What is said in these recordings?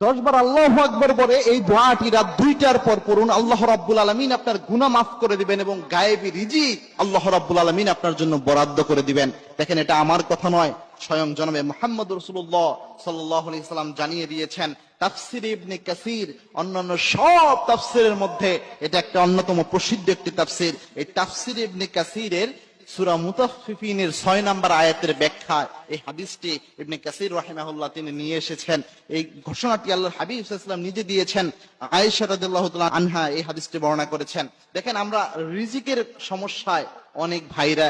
দশ বার আল্লাহ আকবর পরে এই দোয়াটি রাত দুইটার পর পড়ুন। আল্লাহ রাব্বুল আলমিন আপনার গুনাহ মাফ করে দিবেন এবং গায়েবী রিজি আল্লাহ রাব্বুল আলমিন আপনার জন্য বরাদ্দ করে দিবেন। দেখেন এটা আমার কথা নয়, স্বয়ং জনমে মোহাম্মদ রসুল্লাহ সাল্লাম জানিয়ে দিয়েছেন, তাফসির ইবনে কাসির, অন্যান্য সব তাফসিরের মধ্যে এটা একটা অন্যতম প্রসিদ্ধ একটি তাফসির। এই তাফসির ইবনে কাসিরের সুরা মুতাফিফিনের ছয় নম্বর আয়াতের ব্যাখ্যা এই হাদিসটি ইবনে কাসির রাহিমাহুল্লাহ তিনি নিয়ে এসেছেন। এই ঘোষণাটি আল্লাহর হাবিব ইসলাম নিজে দিয়েছেন। আয়েশা রাদিয়াল্লাহু তাআলা আনহা এই হাদিসটি বর্ণনা করেছেন। দেখেন আমরা রিজিকের সমস্যায় অনেক ভাইরা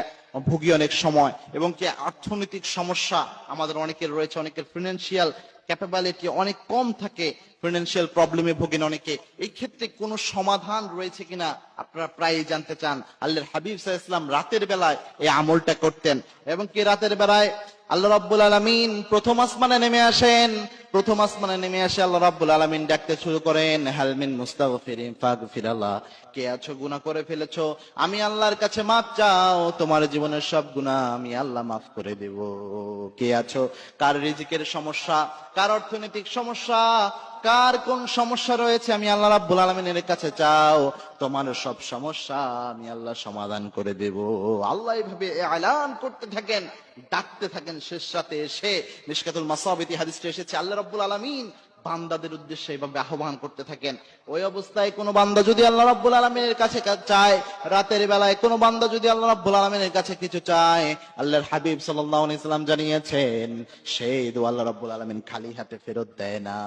ভুগি অনেক সময় এবং কি অর্থনৈতিক সমস্যা আমাদের অনেকের রয়েছে, অনেকের ফিনান্সিয়াল ক্যাপাবিলিটি অনেক কম থাকে ফিনান্সিয়াল প্রবলেমে ভোগেন অনেকে। এই ক্ষেত্রে কোনো সমাধান রয়েছে কিনা আপনারা প্রায়ই জানতে চান। আল্লাহর হাবিব আলাইহি ওয়াসাল্লাম রাতের বেলায় এই আমলটা করতেন এবং কি রাতের বেলায়? আল্লাহ রাব্বুল আলামিন প্রথম আসমানে নেমে আসেন। প্রথম আসমানে নেমে আসে আল্লাহ রাব্বুল আলামিন ডাকতে শুরু করেন হালমিন মুস্তাগফিরিন ফাগফিরাল্লাহ। কে আছো? গুনাহ করে ফেলেছো। আমি আল্লাহর কাছে মাফ চাও। তোমার জীবনের সব গুনাহ আমি আল্লাহ মাফ করে দেব। কে আছো? কার রিজিকের সমস্যা? কার অর্থনৈতিক সমস্যা? কার কোন সমস্যা রয়েছে আমি আল্লাহ রাব্বুল আলামিনের কাছে চাও? তোমার সব সমস্যা আমি আল্লাহ সমাধান করে দেব। আল্লাহ এইভাবে এলান করতে থাকেন, ডাকতে থাকেন শেষ রাতে এসে। নিষ্কাতুল মাসাবিতি, হাদিসটা এসেছে, আল্লাহ রাব্বুল আলামিন বান্দাদের উদ্দেশ্যে এইভাবে আহ্বান করতে থাকেন। ওই অবস্থায় কোনো বান্দা যদি আল্লাহ রাব্বুল আলমিনের কাছে চায়, রাতের বেলায় কোনো বান্দা যদি আল্লাহ রাব্বুল আলমিনের কাছে কিছু চায়, আল্লাহর হাবিব সাল্লাল্লাহু আলাইহি সাল্লাম জানিয়েছেন সেই দোয়া আল্লাহ রাব্বুল আলমিন খালি হাতে ফেরত দেয় না।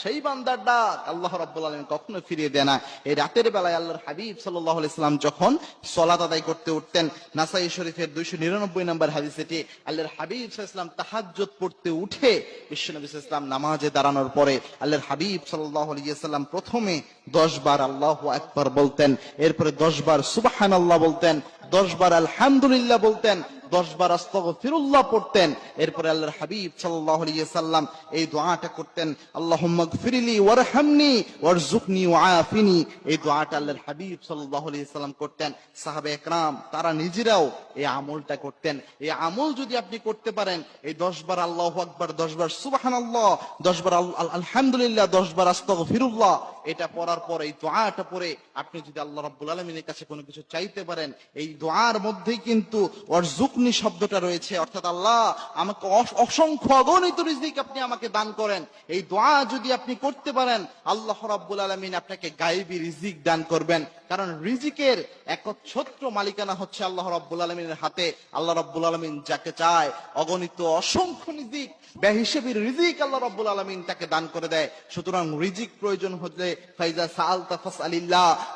সেই বান্দার ডাক আল্লাহ রাব্বুল আলমিন কখনো ফিরিয়ে দেয় না। এই রাতের বেলায় আল্লাহর হাবিব সাল্লাল্লাহু আলাইহি সাল্লাম যখন সলাত আদায় করতে উঠতেন নাসাই শরীফের দুইশো নিরানব্বই নম্বর হাদিস এটি আল্লাহর হাবিব সাল্লাম তাহাজ্জুদ পড়তে উঠে বিশ্বনবী ইসলাম নামাজে দাঁড়ানোর পরে আল্লাহর হাবিব সাল্লাহ আলিয়াল্লাম প্রথমে দশ বার আল্লাহ একবার বলতেন। এরপরে দশ বার সুবাহান আল্লাহ বলতেন। দশ বার আলহামদুলিল্লাহ বলতেন। দশ বার আস্তাগফিরুল্লাহ পড়তেন। এরপরে আল্লাহর হাবিব আলাইহি সাল্লাম এই দোয়াটা করতেন, আল্লাহুম্মা গফিরলি ওয়ারহামনি ওয়ারজুকনি ওয়াআফিনি। এই দোয়াটা আল্লাহর হাবিব আলাইহি সাল্লাম করতেন। সাহাবে একরাম, তারা নিজেরাও এই আমলটা করতেন। এই আমল যদি আপনি করতে পারেন, এই দশ বার আল্লাহু আকবার, দশ বার সুবহানাল্লাহ, দশ বার আল- আল- আলহামদুলিল্লাহ, দশ বার আস্তাগফিরুল্লাহ এটা পড়ার পর, এই দোয়াটা পড়ে আপনি যদি আল্লাহ রাব্বুল আলামিনের কাছে কোনো কিছু চাইতে পারেন, এই দোয়ার মধ্যেই কিন্তু অরজুকনি শব্দটা রয়েছে। অর্থাৎ আল্লাহ আমাকে অসংখ্য অগণিত রিজিক আপনি আমাকে দান করেন। এই দোয়া যদি আপনি করতে পারেন, আল্লাহ রাব্বুল আলামিন আপনাকে গায়েবী রিজিক দান করবেন। কারণ রিজিকের একচ্ছত্র মালিকানা হচ্ছে আল্লাহ রাব্বুল আলামিনের হাতে। আল্লাহ রাব্বুল আলামিন যাকে চায়, অগণিত অসংখ্য রিজিক বেহিসেবি রিজিক আল্লাহ রাব্বুল আলামিন তাকে দান করে দেয়। সুতরাং রিজিক প্রয়োজন হলে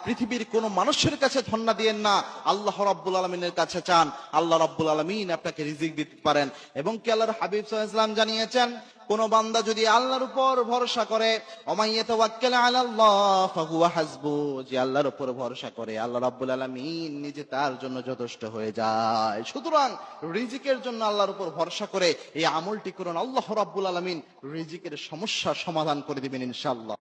পৃথিবীর কোন মানুষের কাছে ধন্না দিয়েন না। আল্লাহ রাব্বুল আলামিনের কাছে চান। আল্লাহ রাব্বুল আলামিন আপনাকে রিজিক দিতে পারেন। এবং কি আল্লাহর হাবিব ওয়াসাল্লাম জানিয়েছেন, কোন বান্দা যদি আল্লাহর উপর ভরসা করে আল্লাহর উপর ভরসা করে, আল্লাহ রাব্বুল আলামিন নিজে তার জন্য যথেষ্ট হয়ে যায়। সুতরাং রিজিকের জন্য আল্লাহর উপর ভরসা করে, এই আমলটি করুন। আল্লাহ রাব্বুল আলামিন রিজিকের সমস্যা সমাধান করে দিবেন ইনশাআল্লাহ।